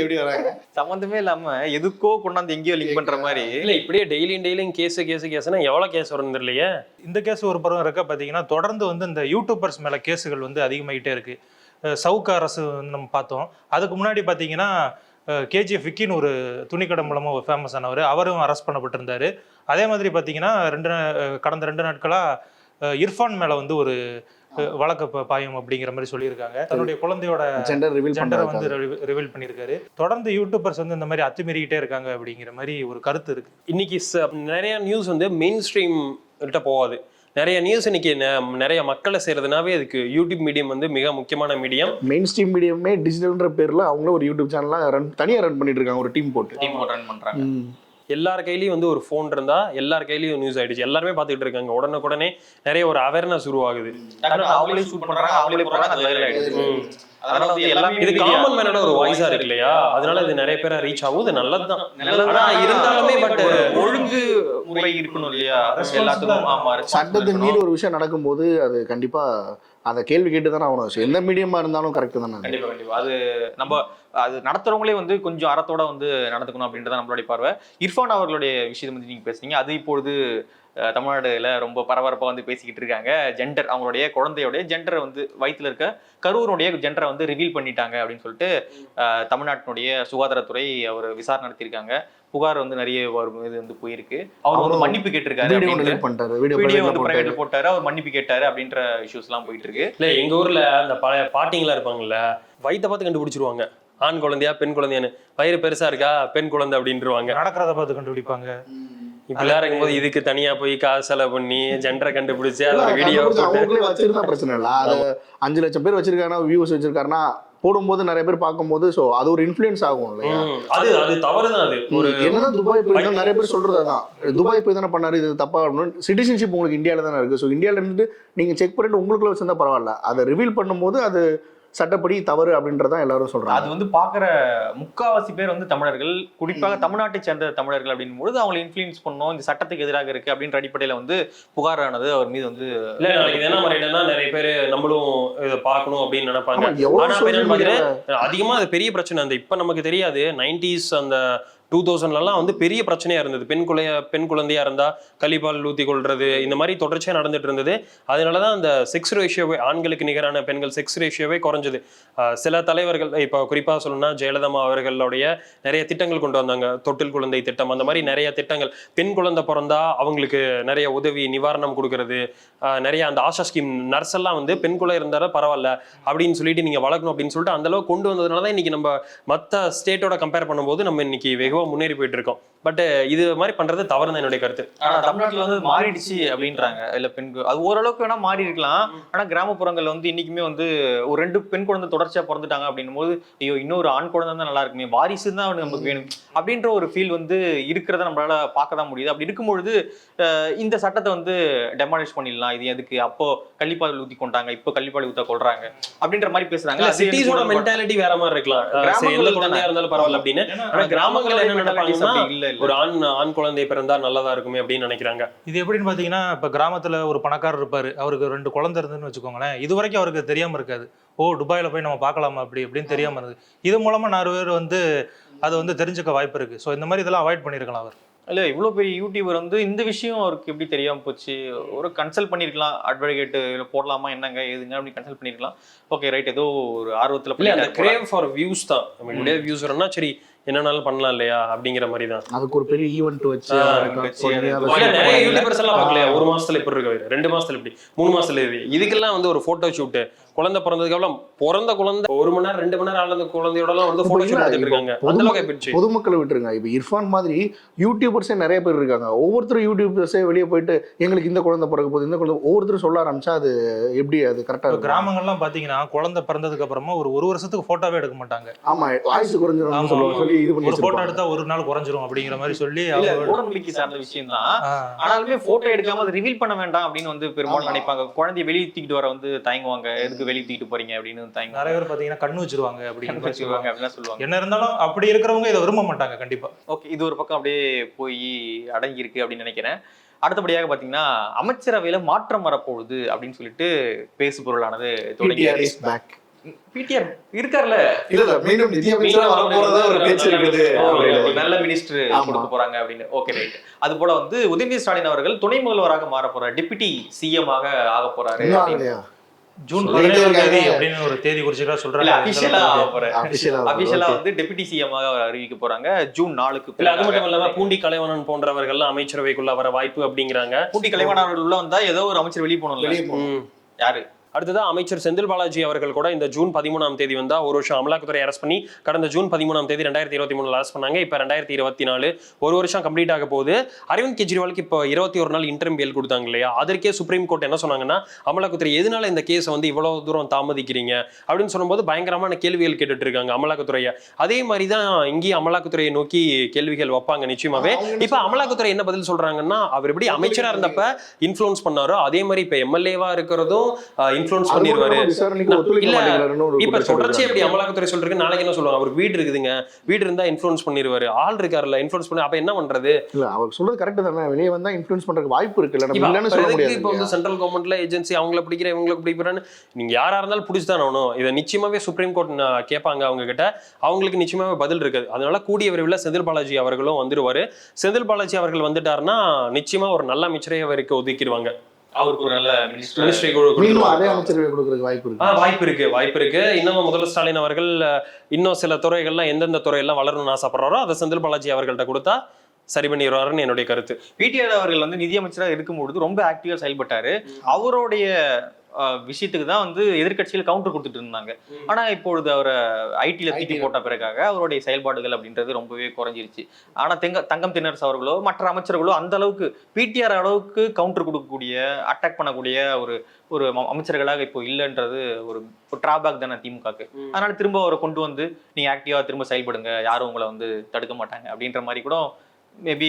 எப்படி வராங்க? சம்பந்தமே இல்லாம எதுக்கோ கொண்டாந்து எங்கேயோ லிங்க் பண்ற மாதிரி. இல்ல இப்படியே டெய்லியும் டெய்லியும் கேஸ் கேஸ் கேஸ்னா எவ்வளவு கேஸ் வரும் தெரியலையே? இந்த கேஸ் ஒரு பருவம் இருக்க பார்த்தீங்கன்னா தொடர்ந்து வந்து இந்த யூடியூபர்ஸ் மேலே கேஸுகள் வந்து அதிகமாகிட்டே இருக்கு. சவுக்கு அரசு நம்ம பார்த்தோம். அதுக்கு முன்னாடி பார்த்தீங்கன்னா கேஜிஎஃப் விக்கின்னு ஒரு துணிக்கடை மூலமாக ஃபேமஸ் ஆனவர். அவரும் அரெஸ்ட் பண்ணப்பட்டிருந்தாரு. அதே மாதிரி பார்த்தீங்கன்னா ரெண்டு கடந்த ரெண்டு நாட்களாக இர்ஃபான் மேலே வந்து ஒரு வழக்கு பாயும் அப்படிங்கிற மாதிரி சொல்லியிருக்காங்க. தன்னுடைய குழந்தையோட ஜெண்டர் ரிவீல் ஜெண்டரை வந்து ரிவீல் பண்ணியிருக்காரு. தொடர்ந்து யூடியூபர்ஸ் வந்து இந்த மாதிரி அத்துமீறிக்கிட்டே இருக்காங்க அப்படிங்கிற மாதிரி ஒரு கருத்து இருக்கு. இன்னைக்கு நிறைய நியூஸ் வந்து மெயின் ஸ்ட்ரீம் கிட்ட போகாது. நிறைய நியூஸ் இன்னைக்கு நிறைய மக்களை செய்யறதுனாவே அதுக்கு யூடியூப் மீடியம் வந்து மிக முக்கியமான மீடியம் மெயின் ஸ்ட்ரீம் மீடியமே டிஜிட்டல்ன்ற பேரில் அவங்களும் ஒரு யூடியூப் சேனலாக ரன் தனியாக ரன் பண்ணிட்டு இருக்காங்க ஒரு டீம் போட்டு. டீம் ரன் பண்றாங்க. எல்லார் கையிலயும் வந்து ஒரு ஃபோன் இருந்தா எல்லார் கையிலயும் நியூஸ் ஆயிடுச்சு. எல்லாருமே பார்த்துக்கிட்டு இருக்காங்க. உடனுக்குடனே நிறைய ஒரு அவேர்னஸ் உருவாகுது. அவங்களே ஷூட் பண்றாங்க அவங்களே எல்லாமே இது காமன் மேனோட ஒரு வாய்ஸா இருக்கு இல்லையா? அதனால இது நிறைய பேரை ரீச் ஆகும் இது நல்லதுதான் நல்லதுதான். இருந்தாலுமே பட் ஒழுங்கு முறை இருக்கணும் இல்லையா? எல்லாத்துக்கும். ஆமா சட்டத்தை responsible மீறி ஒரு விஷயம் நடக்கும்போது அது கண்டிப்பாக அதை கேள்வி கேட்டு தானே ஆகணும் எந்த மீடியமாக இருந்தாலும் கரெக்டு தானே கண்டிப்பாக கண்டிப்பாக அது நம்ம அது நடத்துறவங்களே வந்து கொஞ்சம் அறத்தோட வந்து நடந்துக்கணும் அப்படின்றத நம்மளுடைய பார்வை. இர்ஃபான் அவர்களுடைய விஷயத்தை வந்து நீங்கள் பேசுனீங்க. அது இப்பொழுது தமிழ்நாடுல ரொம்ப பரபரப்பாக வந்து பேசிக்கிட்டு இருக்காங்க. ஜெண்டர் அவங்களுடைய குழந்தையோடைய ஜெண்டரை வந்து வயிற்றுல இருக்க கரூருடைய ஜெண்டரை வந்து ரிவீல் பண்ணிட்டாங்க அப்படின்னு சொல்லிட்டு தமிழ்நாட்டினுடைய சுகாதாரத்துறை அவர் விசாரணை நடத்தியிருக்காங்க. புகார் வந்து நிறைய இது வந்து போயிருக்கு. அவர் வந்து மன்னிப்பு கேட்டிருக்காரு வீடியோ வந்து போட்டாரு பிரைவேட்ல போட்டாரு அவர் மன்னிப்பு கேட்டாரு அப்படின்ற இஷ்யூஸ் எல்லாம் போயிட்டு இருக்கு இல்ல எங்க ஊர்ல அந்த பழைய பாட்டிங்களா இருப்பாங்கல்ல வயித்தை பார்த்து கண்டுபிடிச்சிருவாங்க. ஆண் குழந்தையா பெண் குழந்தையான்னு. வயிறு பெருசா இருக்கா? பெண் குழந்தை அப்படின்ட்டுருவாங்க நடக்கிறத பார்த்து கண்டுபிடிப்பாங்க. இப்படிலாம் இருக்கும்போது இதுக்கு தனியா போய் காசு செலவு பண்ணி ஜெண்டரை கண்டுபிடிச்சு அது ஒரு இல்ல, வீடியோ பிரச்சனை இல்லை. அது அஞ்சு லட்சம் பேர் வச்சிருக்காங்கன்னா வியூஸ் வச்சிருக்காருன்னா போடும்போது நிறைய பேர் பார்க்கும்போது ஸோ அது ஒரு இன்ஃப்ளூயன்ஸ் ஆகும் இல்லையா? அது அது தவறுதான் அது. ஒரு என்னதான் துபாய் போய் தான் நிறைய பேர் சொல்றது அதான். துபாய் போய் தானே பண்ணாரு இது தப்பா அப்படின்னு. சிட்டிசன்ஷிப் உங்களுக்கு இந்தியாவில தானே இருக்கு. ஸோ இந்தியாவில இருந்து நீங்க செக் பண்ணிட்டு உங்களுக்குள்ள வச்சிருந்தா பரவாயில்ல. அதை ரிவீல் பண்ணும்போது அது சட்டப்படி தவறு அப்படின்றதான் எல்லாரும் அது சொல்றாங்க வந்து பாக்குற முக்காவாசி பேர் வந்து தமிழர்கள். குறிப்பாக தமிழ்நாட்டை சேர்ந்த தமிழர்கள் அப்படின் பொழுது அவங்களை இன்ஃபுளுன்ஸ் பண்ணோம் இந்த சட்டத்துக்கு எதிராக இருக்கு அப்படின்ற அடிப்படையில வந்து புகாரானது அவர் மீது வந்து இல்ல நாளைக்கு என்ன மாதிரி என்னன்னா நிறைய பேர் நம்மளும் இதை பார்க்கணும் அப்படின்னு நினைப்பாங்க. அதிகமா அது பெரிய பிரச்சனை. அந்த இப்ப நமக்கு தெரியாது நைன்டிஸ் அந்த டூ தௌசண்ட்லாம் வந்து பெரிய பிரச்சனையாக இருந்தது. பெண் குழைய பெண் குழந்தையா இருந்தால் கலிபால் ஊற்றி கொள்வது இந்த மாதிரி தொடர்ச்சியாக நடந்துட்டு இருந்தது. அதனால தான் அந்த செக்ஸ் ரேஷியோவே ஆண்களுக்கு நிகரான பெண்கள் செக்ஸ் ரேஷியோவே குறைஞ்சது. சில தலைவர்கள் இப்போ குறிப்பாக சொல்லணும்னா ஜெயலலிதா அவர்களுடைய நிறைய திட்டங்கள் கொண்டு வந்தாங்க. தொட்டில் குழந்தை திட்டம் அந்த மாதிரி நிறைய திட்டங்கள். பெண் குழந்தை பிறந்தா அவங்களுக்கு நிறைய உதவி நிவாரணம் கொடுக்கறது நிறைய அந்த ஆஷா ஸ்கீம் நர்ஸ் எல்லாம் வந்து பெண் குழந்தை இருந்தாலும் பரவாயில்ல அப்படின்னு சொல்லிட்டு நீங்கள் வளர்க்கணும் அப்படின்னு சொல்லிட்டு அந்தளவுக்கு கொண்டு வந்ததுனால தான் இன்னைக்கு நம்ம மற்ற ஸ்டேட்டோட கம்பேர் பண்ணும்போது நம்ம இன்னைக்கு முன்னேறி போயிட்டு இருக்கோம் பட் இது மாதிரி பண்றது தவறு தான் என்னுடைய கருத்து. ஆனா தமிழ்நாட்டுல வந்து மாறிடுச்சு அப்படின்றாங்க. இல்ல பெண் அது ஓரளவுக்கு வேணா மாறி இருக்கலாம் ஆனா கிராமப்புறங்கள்ல வந்து இன்னைக்குமே வந்து ஒரு ரெண்டு பெண் குழந்தை தொடர்ச்சியா பிறந்துட்டாங்க அப்படின்னும் போது ஐயோ இன்னொரு ஆண் குழந்தை தான் நல்லா இருக்குமே வாரிசு தான் நமக்கு வேணும். அப்படின்ற ஒரு ஃபீல் வந்து இருக்கிறத நம்மளால பார்க்க தான் முடியுது. அப்படி இருக்கும்பொழுது இந்த சட்டத்தை வந்து டெமாலிஷ் பண்ணிடலாம். இது எதுக்கு? அப்போ கள்ளிப்பால் ஊத்தி கொண்டாங்க இப்போ கள்ளிப்பால் ஊத்த கொள்றாங்க. அப்படின்ற மாதிரி பேசுறாங்க. சிட்டிஸோட. மென்டாலிட்டி வேற மாதிரி இருக்கலாம். குழந்தையா. இருந்தாலும் பரவாயில்ல அப்படின்னு. ஆனா கிராமங்கள்ல என்ன நினைப்பாங்கன்னா அப்படி இல்ல இல்ல. ஒரு ஆண் ஆண் குழந்தை பிறந்தா நல்லதா இருக்குமே அப்படின்னு நினைக்கிறாங்க. இது எப்படின்னு பார்த்தீங்கன்னா இப்போ கிராமத்தில் ஒரு பணக்காரர் இருப்பார். அவருக்கு ரெண்டு குழந்தை இருந்துன்னு வச்சுக்கோங்களேன். இது வரைக்கும் அவருக்கு தெரியாமல் இருக்காது. ஓ துபாயில் போய் நம்ம பார்க்கலாமா அப்படி அப்படின்னு தெரியாமல் இருந்தது. இது மூலமாக நாலு பேர் வந்து அதை வந்து தெரிஞ்சுக்க வாய்ப்பு இருக்குது ஸோ இந்த மாதிரி இதெல்லாம் அவாய்ட் பண்ணியிருக்கலாம் அவர். இல்ல இவ்வளவு பெரிய யூடியூபர் வந்து இந்த விஷயம் அவருக்கு எப்படி தெரியாம போச்சு? ஒரு கன்சல்ட் பண்ணிருக்கலாம். அட்வொகேட் போடலாமா என்னங்க ஏதுங்க அப்படி கன்சல்ட் பண்ணிருக்கலாம். ஓகே ரைட் ஏதோ ஒரு ஆர்வத்துல இல்ல அந்த. கிரேவ் ஃபார் வியூஸ் தான். நம்மளுடைய வியூஸ் வரணும்னா சரி என்னனாலும் பண்ணலாம் இல்லையா? அப்படிங்கிற மாதிரி தான் அதுக்கு ஒரு பெரிய ஈவெண்ட் வச்சு நிறைய யூடியூபர்ஸ் எல்லாம் பார்க்கலையா? ஒரு மாசத்துல இப்படி இருக்க. ரெண்டு மாசத்துல இப்படி மூணு மாசத்துல இது இதுக்கெல்லாம் வந்து ஒரு போட்டோ ஷூட் குழந்தை பிறந்ததுக்கு அப்புறம் பிறந்த குழந்தை ஒரு மணி நேரம் ரெண்டு மணி நேரம் ஆனது குழந்தையோட எல்லாம் வந்து போட்டோ இல்ல, ஷூட் எடுத்துட்டு இப்போ இருக்காங்க. அந்த அளவுக்கு ஆயிடுச்சு பொதுமக்களை விட்டுருங்க. இப்போ இர்ஃபான் மாதிரி யூடியூபர்ஸே நிறைய பேர் இருக்காங்க. ஒவ்வொருத்தரும் யூடியூபர்ஸே வெளியே போயிட்டு எங்களுக்கு இந்த குழந்தை பிறக்க போகுது இந்த குழந்தை ஒவ்வொருத்தரும் சொல்ல ஆரம்பிச்சா அது எப்படி அது கரெக்டாக கிராமங்கள்லாம் பாத்தீங்கன்னா குழந்தை பிறந்ததுக்கு அப்புறமா ஒரு ஒரு வருஷத்துக்கு போட்டோவே எடுக்க மாட்டாங்க. ஆமா வாய்ஸ் குறைஞ்சிரும். சொல்லி இது பண்ணி ஒரு. எடுத்தா ஒரு நாள் குறைஞ்சிரும் அப்படிங்கிற மாதிரி சொல்லி ஊடகங்களுக்கு சார்ந்த விஷயம் தான் ஆனாலுமே போட்டோ எடுக்காம அதை ரிவீல் பண்ண வேண்டாம் அப்படின்னு வந்து பெரும்பாலும். நினைப்பாங்க. குழந்தைய வெளியே தூக்கிட்டு வர வந்து தயங்குவாங்க எதுக்கு வெளியே தூக்கிட்டு போறீங்க அப்படின்னு தயங்குவாங்க நிறைய பேர் பாத்தீங்கன்னா கண்ணு வச்சிருவாங்க வச்சுக்குவாங்க சொல்லுவாங்க. அப்படிலாம் சொல்லுவாங்க. என்ன இருந்தாலும் அப்படி இருக்கிறவங்க இதை விரும்ப மாட்டாங்க கண்டிப்பா. ஓகே இது ஒரு பக்கம் அப்படியே போய் அடங்கி இருக்கு அப்படின்னு நினைக்கிறேன். அடுத்தபடியாக பாத்தீங்கன்னா அமைச்சரவையில மாற்றம் வரப்போகுது அப்படின்னு சொல்லிட்டு பேசு பொருளானது தொடங்கி PTR is back. பிடிஆர் இருக்கார்ல? இல்ல இல்ல மீண்டும் அப்படின்னு. ஒரு நல்ல மினிஸ்டர். கொடுக்க போறாங்க அப்படின்னு. ஓகே ரைட் அது போல வந்து உதயநிதி ஸ்டாலின் அவர்கள் துணை முதல்வராக மாற போறார் டிப்யூட்டி சிஎம் ஆக ஆக போறாரு அப்படின்னு. ஜூன் பதினேழாம் தேதி. அப்படின்னு ஒரு தேதி குறிச்சுக்கா இல்ல சொல்றாங்க அபிஷியலா அபிஷியலா. வந்து டெபுட்டி சிஎம் ஆக அவர் அறிவிக்க போறாங்க ஜூன் நாலுக்கு இல்ல அது மட்டும். இல்லாம பூண்டி கலைவணன் போன்றவர்கள் அமைச்சரவைக்குள்ள வர வாய்ப்பு அப்படிங்கிறாங்க பூண்டி அவர்கள் உள்ள வந்தா ஏதோ ஒரு அமைச்சர் வெளியே போகணும்ல வெளியே போகணும். ம். யாரு அடுத்ததா அமைச்சர் செந்தில் பாலாஜி அவர்கள் கூட இந்த ஜூன் பதிமூணாம் தேதி வந்தா ஒரு வருஷம் அமலாக்கத்துறை அரெஸ்ட் பண்ணி கடந்த ஜூன் பதிமூணாம் தேதி ரெண்டாயிரத்தி இருபத்தி மூணுல அரெஸ்ட் பண்ணாங்க. இப்ப ரெண்டாயிரத்தி இருபத்தி நாலு ஒரு வருஷம் கம்ப்ளீட் ஆக போகுது. அரவிந்த் கெஜ்ரிவாலுக்கு இப்போ இருபத்தி ஒரு நாள் இன்டர்ம் பேல் கொடுத்தாங்க இல்லையா? அதற்கே சுப்ரீம் கோர்ட் என்ன சொன்னாங்கன்னா அமலாக்கத்துறை எதனால இந்த கேஸை வந்து இவ்வளவு தூரம் தாமதிக்கிறீங்க? அப்படின்னு சொல்லும்போது பயங்கரமான கேள்விகள் கேட்டுட்டு இருக்காங்க அமலாக்கத்துறையை. அதே மாதிரி தான் இங்கேயும் அமலாக்கத்துறையை நோக்கி கேள்விகள் வைப்பாங்க நிச்சயமாவே. அவங்க இப்ப அமலாக்கத்துறை என்ன பதில் சொல்றாங்கன்னா அவர் எப்படி அமைச்சரா இருந்தப்ப இன்ஃப்ளூயன்ஸ் பண்ணாரோ அதே மாதிரி இப்ப எம்எல்ஏவா இருக்கிறதும் மாட்டேங்கிறாருன்னு ஒரு இப்ப தொடர்ச்சி எப்படி. அமலாக்கத்துறை சொல்றதுக்கு நாளைக்கு என்ன சொல்லுவாங்க? அவருக்கு வீடு இருக்குதுங்க. வீடு இருந்தா இன்ஃப்ளூயன்ஸ் பண்ணிடுவாரு ஆள் இருக்காருல்ல இன்ஃப்ளூயன்ஸ் பண்ணி அப்ப என்ன பண்றது? இல்ல அவர் சொல்றது கரெக்ட் தானே. வெளியே வந்தா இன்ஃபுளுன்ஸ் பண்றதுக்கு வாய்ப்பு இருக்குல்ல. நம்ம இல்லைன்னு சொல்ல முடியாது இப்ப வந்து? சென்ட்ரல் கவர்மெண்ட்ல ஏஜென்சி அவங்கள பிடிக்கிற இவங்களை பிடிக்கிறேன்னு? நீங்க யாரா இருந்தாலும் பிடிச்சுதான் ஆகணும். இதை நிச்சயமாவே சுப்ரீம் கோர்ட் கேட்பாங்க அவங்க கிட்ட அவங்களுக்கு நிச்சயமாவே பதில் இருக்காது. அதனால கூடிய விரைவில் செந்தில் பாலாஜி அவர்களும் வந்துருவாரு. செந்தில் பாலாஜி அவர்கள் வந்துட்டாருன்னா நிச்சயமா ஒரு நல்ல அமைச்சரை அவருக்கு ஒதுக்கிடுவாங்க அவருக்கு ஒரு நல்ல மினிஸ்டர் மீண்டும் அதே அமைச்சரவை கொடுக்கறதுக்கு வாய்ப்பு ஆ இருக்கு வாய்ப்பு இருக்கு வாய்ப்பு இருக்கு. இன்னும் முதல்வர் ஸ்டாலின் அவர்கள் இன்னும் சில துறைகள்லாம் எந்தெந்த துறையெல்லாம் வளரணும்னு ஆசைப்படுறாரோ அதை செந்தில் பாலாஜி அவர்கள்ட்ட கொடுத்தா சரி பண்ணிடுவாருன்னு என்னுடைய கருத்து. பிடிஆர் அவர்கள் வந்து நிதியமைச்சராக இருக்கும்பொழுது ரொம்ப ஆக்டிவா செயல்பட்டாரு. அவருடைய விஷயத்துக்கு தான் வந்து எதிர்க்கட்சிகள் கவுண்டர் கொடுத்துட்டு இருந்தாங்க. ஆனா இப்பொழுது அவரை ஐடில தூக்கி. போட்ட பிறகாக அவருடைய செயல்பாடுகள் அப்படின்றது ரொம்பவே குறைஞ்சிருச்சு. ஆனா தெங்க தங்கம் தென்னரசு அவர்களோ மற்ற அமைச்சர்களோ அந்த அளவுக்கு பிடிஆர் அளவுக்கு கவுண்டர் கொடுக்கக்கூடிய அட்டாக் பண்ணக்கூடிய ஒரு ஒரு அமைச்சர்களாக இப்போ இல்லைன்றது ஒரு டிராபேக் தானே திமுகக்கு. அதனால திரும்ப அவரை கொண்டு வந்து நீங்க ஆக்டிவா திரும்ப செயல்படுங்க. யாரும் உங்களை வந்து தடுக்க மாட்டாங்க. அப்படின்ற மாதிரி கூட மேபி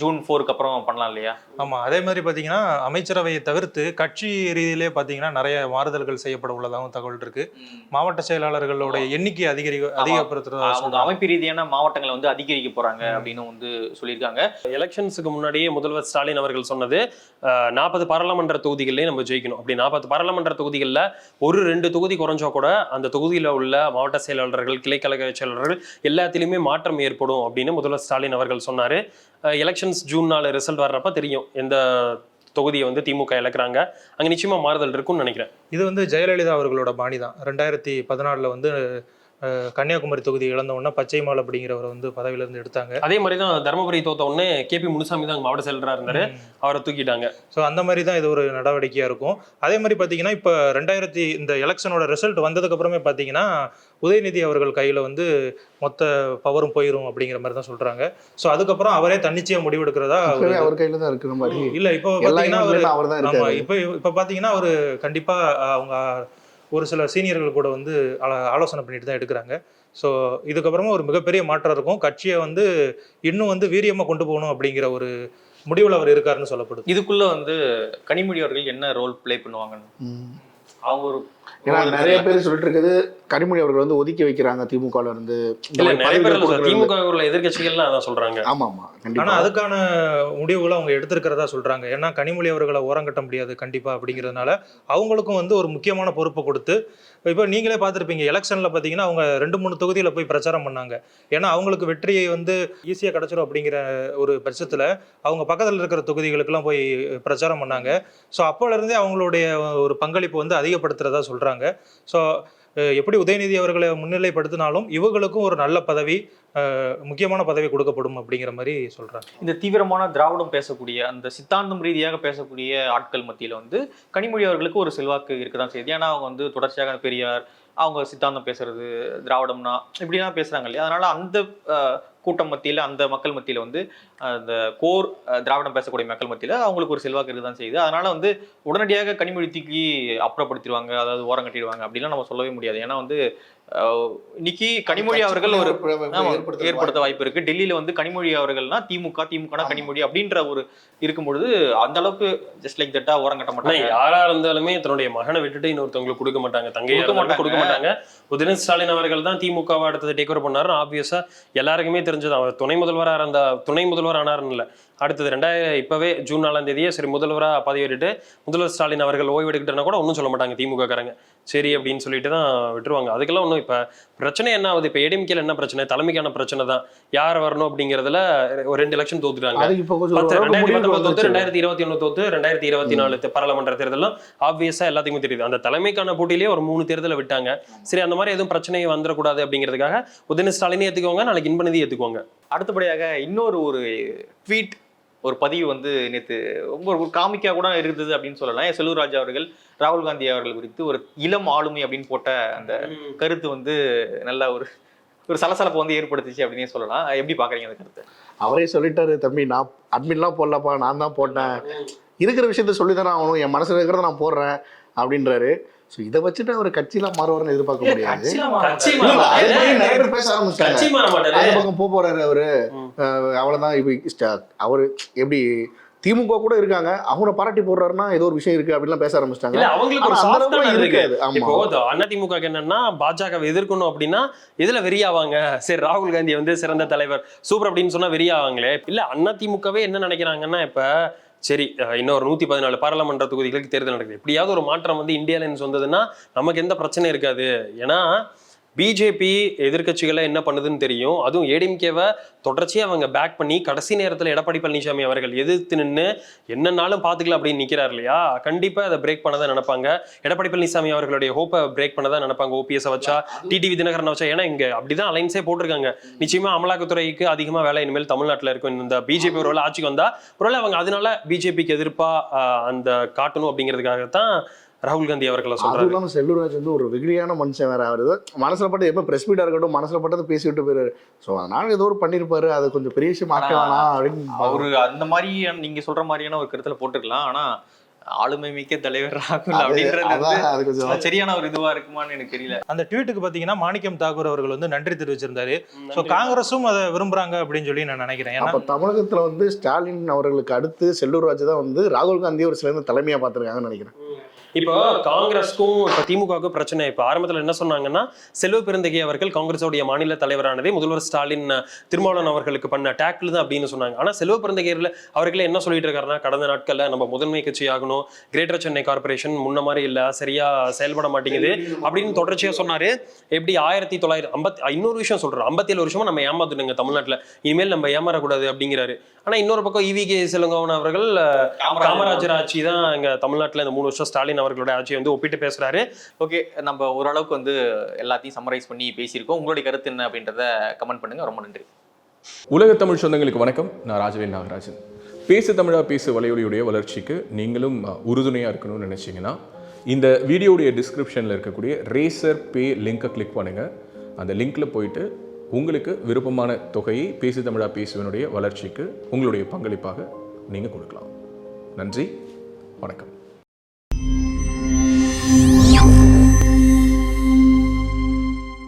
ஜூன் ஃபோருக்கு அப்புறம் பண்ணலாம் இல்லையா? ஆமா அதே மாதிரி பாத்தீங்கன்னா அமைச்சரவையை தவிர்த்து கட்சி ரீதியிலே பாத்தீங்கன்னா நிறைய மாறுதல்கள் செய்யப்பட உள்ளதாகவும் தகவல் இருக்கு. மாவட்ட செயலாளர்களோட எண்ணிக்கை அதிகரி அதிகப்படுத்துறதா அவங்க அமைப்பு ரீதியான மாவட்டங்களை வந்து அதிகரிக்க போறாங்க அப்படின்னு வந்து சொல்லியிருக்காங்க. எலெக்ஷன்ஸுக்கு முன்னாடியே முதல்வர் ஸ்டாலின் அவர்கள் சொன்னது நாற்பது பாராளுமன்ற தொகுதிகளிலே நம்ம ஜெயிக்கணும். அப்படி நாற்பது பாராளுமன்ற தொகுதிகளில் ஒரு ரெண்டு தொகுதி குறைஞ்சா கூட அந்த தொகுதியில் உள்ள மாவட்ட செயலாளர்கள் கிளைக்கழக செயலாளர்கள் எல்லாத்திலுமே மாற்றம் ஏற்படும் அப்படின்னு முதல்வர் ஸ்டாலின் அவர்கள் சொன்னார். எலெக்ஷன்ஸ் ஜூன் நாலு ரிசல்ட் வர்றப்ப தெரியும் எந்த தொகுதியை வந்து திமுக இழக்கிறாங்க. அங்கே நிச்சயமா மாறுதல் இருக்கும்னு நினைக்கிறேன். இது வந்து ஜெயலலிதா அவர்களோட பாணி தான் ரெண்டாயிரத்தி பதினாலில் வந்து கன்னியாகுமரி தொகுதி இழந்த உடனே பச்சைமால் அப்படிங்கிறவரை வந்து பதவியில இருந்து எடுத்தாங்க. அதே மாதிரி தான் தருமபுரி தோத்த உடனே கேபி முனுசாமி தான் மாவட்ட செயலராக இருந்தாரு அவரை தூக்கிட்டாங்க. ஸோ அந்த மாதிரி தான் இது ஒரு நடவடிக்கையாக இருக்கும். அதே மாதிரி பார்த்தீங்கன்னா இப்போ ரெண்டாயிரத்தி இந்த எலெக்ஷனோட ரிசல்ட் வந்ததுக்கு அப்புறமே பார்த்தீங்கன்னா உதயநிதி அவர்கள் கையில் வந்து மொத்த பவரும் போயிடும் அப்படிங்கிற மாதிரி தான் சொல்கிறாங்க ஸோ அதுக்கப்புறம் அவரே தன்னிச்சையாக முடிவெடுக்கிறதா அவர் கையில தான் இருக்கிற மாதிரி இல்ல இப்போ பார்த்தீங்கன்னா அவர் தான் இப்போ இப்போ பார்த்தீங்கன்னா அவர் கண்டிப்பா அஹ், அவங்க ஒரு சில சீனியர்கள் கூட வந்து ஆலோ- ஆலோசனை பண்ணிட்டு தான் எடுக்கிறாங்க. ஸோ இதுக்கப்புறமா ஒரு மிகப்பெரிய மாற்றம் இருக்கும். கட்சியை வந்து இன்னும் வந்து வீரியமா கொண்டு போகணும் அப்படிங்கிற ஒரு முடிவில் அவர் இருக்காருன்னு சொல்லப்படுது. இதுக்குள்ள வந்து கனிமொழி அவர்கள் என்ன ரோல் ப்ளே பண்ணுவாங்கன்னு? ம். அவங்க ஒரு ஏன்னா நிறைய பேர் சொல்லிட்டு இருக்குது கனிமொழி அவர்கள் வந்து ஒதுக்கி வைக்கிறாங்க திமுகல இருந்து. இல்ல நிறைய பேர். திமுக உள்ள எதிர்கட்சிகள்லாம் அதான் சொல்றாங்க. ஆமா ஆமா ஆனா அதுக்கான முடிவுகளை அவங்க எடுத்திருக்கிறதா சொல்றாங்க. ஏன்னா கனிமொழி அவர்களை ஓரங்கட்ட முடியாது கண்டிப்பா அப்படிங்கிறதுனால அவங்களுக்கும் வந்து ஒரு முக்கியமான பொறுப்பை கொடுத்து இப்போ நீங்களே பார்த்துருப்பீங்க எலெக்ஷனில் பார்த்தீங்கன்னா அவங்க ரெண்டு மூணு தொகுதியில் போய் பிரச்சாரம் பண்ணாங்க. ஏன்னா அவங்களுக்கு வெற்றியை வந்து ஈஸியாக கிடச்சிரும் அப்படிங்கிற ஒரு பட்சத்தில் அவங்க பக்கத்தில் இருக்கிற தொகுதிகளுக்கெல்லாம் போய் பிரச்சாரம் பண்ணாங்க. ஸோ அப்போலேருந்தே அவங்களுடைய ஒரு பங்களிப்பு வந்து அதிகப்படுத்துகிறதா சொல்கிறாங்க ஸோ எப்படி உதயநிதி அவர்களை முன்னிலைப்படுத்தினாலும் இவங்களுக்கும் ஒரு நல்ல பதவி முக்கியமான பதவி கொடுக்கப்படும் அப்படிங்கிற மாதிரி சொல்றாங்க இந்த தீவிரமான திராவிடம் பேசக்கூடிய அந்த சித்தாந்தம் ரீதியாக பேசக்கூடிய ஆட்கள் மத்தியில் வந்து கனிமொழி அவர்களுக்கு ஒரு செல்வாக்கு இருக்கதான் செய்யுது. ஏன்னா அவங்க வந்து தொடர்ச்சியாக பெரியார் அவங்க சித்தாந்தம் பேசுறது திராவிடம்னா இப்படிலாம் பேசுறாங்க இல்லையா? அதனால அந்த கூட்டம் மத்தியில் அந்த மக்கள் மத்தியில் வந்து அந்த கோர் திராவிடம் பேசக்கூடிய மக்கள் மத்தியில் அவங்களுக்கு ஒரு செல்வாக்கு இருக்கதான் செய்யுது. அதனால் வந்து உடனடியாக கனிமொழி தூக்கி அப்புறப்படுத்திடுவாங்க அதாவது ஓரம் கட்டிடுவாங்க அப்படிலாம் நம்ம சொல்லவே முடியாது. ஏன்னா வந்து இன்னைக்கு கனிமொழி அவர்கள் ஒரு ஏற்படுத்த வாய்ப்பு. இருக்கு. டெல்லியில வந்து கனிமொழி அவர்கள்னா திமுக திமுகனா கனிமொழி அப்படின்ற ஒரு இருக்கும் பொழுது அந்த அளவுக்கு ஜஸ்ட் லைக் தட்டா ஓரம் கட்ட மாட்டாங்க. யாரா இருந்தாலுமே தன்னுடைய மகனை விட்டுட்டு இன்னொருத்தவங்களுக்கு கொடுக்க மாட்டாங்க. தங்கையா மாட்டாங்க. கொடுக்க மாட்டாங்க. உதயநிதி ஸ்டாலின் அவர்கள் தான் திமுகவை அடுத்தது டேக் ஓவர் பண்ணாரு ஆப்வியஸா எல்லாருக்குமே தெரிஞ்சது. அவர் துணை முதல்வரா இருந்த துணை முதல்வர் ஆனாருன்னு இல்ல. அடுத்தது ரெண்டாயிரம் இப்பவே ஜூன் நாலாம் தேதியே சரி முதல்வரா பதவியேற்றுட்டு முதல்வர் ஸ்டாலின் அவர்கள் ஓய்வு எடுக்கிட்டனா கூட ஒன்றும் சொல்ல மாட்டாங்க திமுக காரங்க சரி அப்படின்னு சொல்லிட்டு தான் விட்டுருவாங்க. அதுக்கெல்லாம் ஒன்றும் இப்ப பிரச்சனை என்ன ஆகுது? இப்ப ஏடிஎம்கேல என்ன பிரச்சனை? தலைமைக்கான பிரச்சனை தான். யார் வரணும் அப்படிங்கறதுல ஒரு ரெண்டு எலெக்ஷன் தோத்துட்டாங்க. ரெண்டாயிரத்தி முடிவுக்கு பத்தொன்பது தோத்து வந்துருச்சு. ரெண்டாயிரத்தி இருபத்தி ஒண்ணு தோத்து ரெண்டாயிரத்தி இருபத்தி நாலு பாராளுமன்ற தேர்தலும் ஆப்வியஸா எல்லாத்துக்குமே தெரியுது. அந்த தலைமைக்கான போட்டியிலேயே ஒரு மூணு தேர்தலை விட்டாங்க. சரி அந்த மாதிரி எதுவும் பிரச்சனை வந்துடக்கூடாது அப்படிங்கிறதுக்காக உதயநிதி ஸ்டாலினே ஏத்துக்குவாங்க நாளைக்கு இன்பநிதி ஏத்துக்குவாங்க. அடுத்தபடியாக இன்னொரு ஒரு ட்வீட் ஒரு பதிவு வந்து நேத்து ரொம்ப ஒரு காமிக்கா கூட இருந்தது அப்படின்னு சொல்லலாம். என் செல்லூர் ராஜா அவர்கள் ராகுல் காந்தி அவர்கள் குறித்து ஒரு இளம் ஆளுமை அப்படின்னு போட்ட அந்த கருத்து வந்து நல்ல ஒரு ஒரு சலசலப்பு வந்து ஏற்படுத்துச்சு அப்படின்னே சொல்லலாம். எப்படி பாக்குறீங்க அந்த கருத்தை? அவரே சொல்லிட்டாரு தம்பி நான் அட்மின்லாம் போடலப்பா நான் தான் போட்டேன். இருக்கிற விஷயத்த சொல்லி தானே ஆகணும். என் மனசுல இருக்கிறத நான் போடுறேன். அப்படின்றாரு. ஸோ இதை வச்சுட்டு அவர் கட்சியெல்லாம் மாறுவார்னு எதிர்பார்க்க முடியாது. பேச பக்கம் போக போறாரு அவரு. அவ்வளவுதான். இப்ப அவரு எப்படி திமுக கூட இருக்காங்க. அவங்கள பாராட்டி போடுறாருன்னா ஏதோ ஒரு விஷயம் இருக்கு அப்படிலாம் பேச ஆரம்பிச்சிட்டாங்க. இல்ல அவங்களுக்கு ஒரு இருக்காது. இப்போ அதிமுக என்னன்னா பாஜக எதிர்க்கணும் அப்படின்னா இதுல வெறியாவாங்க. சரி ராகுல் காந்தி வந்து சிறந்த தலைவர் சூப்பர் அப்படின்னு சொன்னா வெறியாவாங்களே. இல்ல அதிமுகவே என்ன நினைக்கிறாங்கன்னா இப்ப சரி இன்னொரு நூத்தி பதினாலு பாராளுமன்ற தொகுதிகளுக்கு தேர்தல் நடக்குது. எப்படியாவது ஒரு மாற்றம் வந்து இந்தியால இருந்து வந்ததுன்னா நமக்கு எந்த பிரச்சனையும் இருக்காது. ஏன்னா பிஜேபி எதிர்க்கட்சிகளை என்ன பண்ணுதுன்னு தெரியும். அதுவும் ஏடிஎம்கேவை தொடர்ச்சியாக அவங்க பேக் பண்ணி கடைசி நேரத்தில் எடப்பாடி பழனிசாமி அவர்கள் எதிர்த்து நின்று என்னன்னாலும் பார்த்துக்கலாம் அப்படின்னு நிற்கிறார் இல்லையா? கண்டிப்பாக அதை பிரேக் பண்ண தான் நினைப்பாங்க. எடப்பாடி பழனிசாமி அவர்களுடைய ஹோப்பை பிரேக் பண்ண தான் நினைப்பாங்க ஓபிஎஸ் வச்சா டிடிவி தினகரன் வச்சா. ஏன்னா இங்க அப்படிதான் அலைன்ஸே போட்டிருக்காங்க. நிச்சயமாக அமலாக்கத்துறைக்கு அதிகமாக வேலை இனிமேல் தமிழ்நாட்டில் இருக்கும். இந்த பிஜேபி ஒருவேளை ஆட்சிக்கு வந்தால் ஒருவேளை அவங்க அதனால பிஜேபிக்கு எதிர்ப்பாக அந்த காட்டணும் அப்படிங்கிறதுக்காக தான் ராகுல் காந்தி அவர்களை சொல்றாரு. இல்லாம செல்லூராஜ் வந்து ஒரு வெகுளியான மனுஷன் வேற அவரு. மனசுல பட்டது எப்ப பிரஸ் மீட்டா இருக்கட்டும் மனசுல பட்டதை பேசிவிட்டு போயிருவாரு. ஸோ அதனால ஏதோ ஒரு பண்ணிருப்பாரு. அது கொஞ்சம் பெரிய விஷயம் ஆக்க வேணாம் அப்படின்னு அவரு அந்த மாதிரியான நீங்க சொல்ற மாதிரியான ஒரு கருத்துல போட்டுக்கலாம். ஆனா ஆளுமை மிக்க தலைவர் ராகுல் அப்படின்றது சரியான ஒரு இதுவா இருக்குமான்னு எனக்கு தெரியல. அந்த ட்வீட்டுக்கு பாத்தீங்கன்னா மாணிக்கம் தாக்கூர் அவர்கள் வந்து நன்றி தெரிவிச்சிருந்தாரு. ஸோ காங்கிரஸும் அதை விரும்புறாங்க அப்படின்னு சொல்லி நான் நினைக்கிறேன். ஏன்னா அப்ப தமிழகத்துல வந்து ஸ்டாலின் அவர்களுக்கு அடுத்து செல்லூர் ராஜு தான் வந்து ராகுல் காந்தி ஒரு சிறந்த தலைமையா பார்த்திருக்காங்கன்னு நினைக்கிறேன். இப்போ காங்கிரஸ்க்கும் இப்போ திமுகவுக்கும் பிரச்சனை. இப்போ ஆரம்பத்தில் என்ன சொன்னாங்கன்னா செல்வ பெருந்தகை அவர்கள் காங்கிரஸோடைய மாநில தலைவரானதே முதல்வர் ஸ்டாலின் திருமாவளவன் அவர்களுக்கு பண்ண டேக்கிள் தான் அப்படின்னு சொன்னாங்க. ஆனால் செல்வ பெருந்தகையில் அவர்களே என்ன சொல்லிட்டு இருக்காருன்னா கடந்த நாட்களில் நம்ம முதன்மை கட்சி ஆகணும் கிரேட்டர் சென்னை கார்பரேஷன் முன்ன மாதிரி இல்லை சரியா செயல்பட மாட்டேங்குது அப்படின்னு தொடர்ச்சியாக சொன்னாரு. எப்படி ஆயிரத்தி தொள்ளாயிரம் ஐம்பத்தி இன்னொரு விஷயம் சொல்றோம் ஐம்பத்தேழு வருஷமா நம்ம ஏமாத்துட்டுங்க தமிழ்நாட்டில். இனிமேல் நம்ம ஏமாறக்கூடாது அப்படிங்கிறாரு. ஆனா இன்னொரு பக்கம் இவி கே சிலங்கோவன் அவர்கள் காமராஜர் ஆட்சி தான் இங்க தமிழ்நாட்டுல இந்த மூணு வருஷம் ஸ்டாலின் அவர்களோட ஆட்சியை வந்து ஒப்பிட்டு பேசுறாரு. ஓகே நம்ம ஓரளவுக்கு வந்து எல்லாத்தையும் சம்மரைஸ் பண்ணி பேசியிருக்கோம். உங்களுடைய கருத்து என்ன அப்படின்றத கமெண்ட் பண்ணுங்க. ரொம்ப நன்றி. உலக தமிழ் சொந்தங்களுக்கு வணக்கம். நான் ராஜவேல் நாகராஜன். பேசு தமிழா பேசு வலையொலியுடைய வளர்ச்சிக்கு நீங்களும் உறுதுணையாக இருக்கணும்னு நினச்சிங்கன்னா இந்த வீடியோடைய டிஸ்கிரிப்ஷனில் இருக்கக்கூடிய ரேசர் பே லிங்கை கிளிக் பண்ணுங்கள் அந்த லிங்க்கில் போயிட்டு உங்களுக்கு விருப்பமான தொகையை பேசு தமிழா பேசுவனுடைய வளர்ச்சிக்கு உங்களுடைய பங்களிப்பாக நீங்கள் கொடுக்கலாம். நன்றி. வணக்கம்.